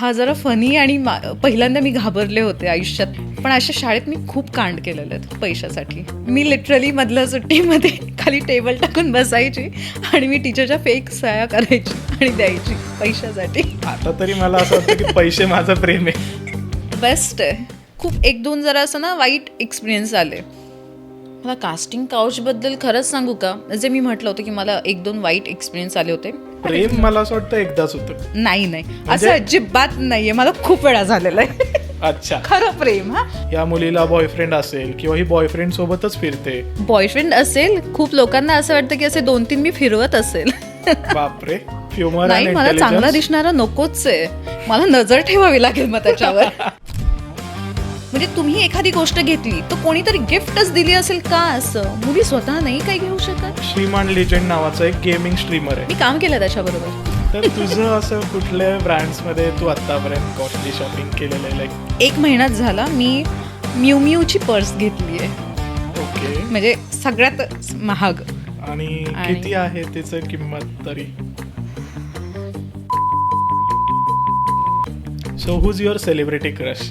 हा जरा फनी आणि पहिल्यांदा मी घाबरले होते आयुष्यात. पण अशा शाळेत मी खूप कांड केलेले आहेत पैशासाठी. मी लिटरली मधल्या सुट्टीमध्ये खाली टेबल टाकून बसायची आणि मी टीचरच्या फेक सह्या करायची आणि द्यायची पैशासाठी. आता तरी मला असं वाटतं की पैसे माझं प्रेम आहे. बेस्ट आहे. खूप एक दोन जरा असं ना वाईट एक्सपिरियन्स आले. मला कास्टिंग काउचबद्दल खरंच सांगू का? जे मी म्हटलं होतं की मला एक दोन वाईट एक्सपिरियन्स आले होते. प्रेम मला असं वाटतं एकदाच होतं. नाही नाही. असं अजिबात नाहीये. मला खूप वेळा झालेलं आहे. अच्छा. खरं प्रेम हा. या मुलीला बॉयफ्रेंड असेल किंवा ही बॉयफ्रेंड सोबतच फिरते. बॉयफ्रेंड असेल खूप लोकांना असं वाटतं की असे दोन तीन मी फिरवत असेल. बापरे. नाही मला चांगला दिसणारा नकोच आहे. मला नजर ठेवावी लागेल मग त्याच्यावर. म्हणजे तुम्ही एखादी गोष्ट घेतली तर कोणीतरी गिफ्टच दिली असेल का असं? मुली स्वतः नाही काही घेऊ शकत? श्रीमान लिजेंड नावाचा एक गेमिंग स्ट्रीमर आहे. मी काम केलं त्याच्याबरोबर. तर तुझं असं कुठल्या ब्रँड्समध्ये तू आतापर्यंत कॉस्टली शॉपिंग केलेलं आहे लाईक एक महिन्यात झाला मी म्यू म्यूची पर्स घेतली आहे. ओके. म्हणजे सगळ्यात महाग. आणि आणि- किती आहे त्याचं किंमत तरी? So who's your celebrity crush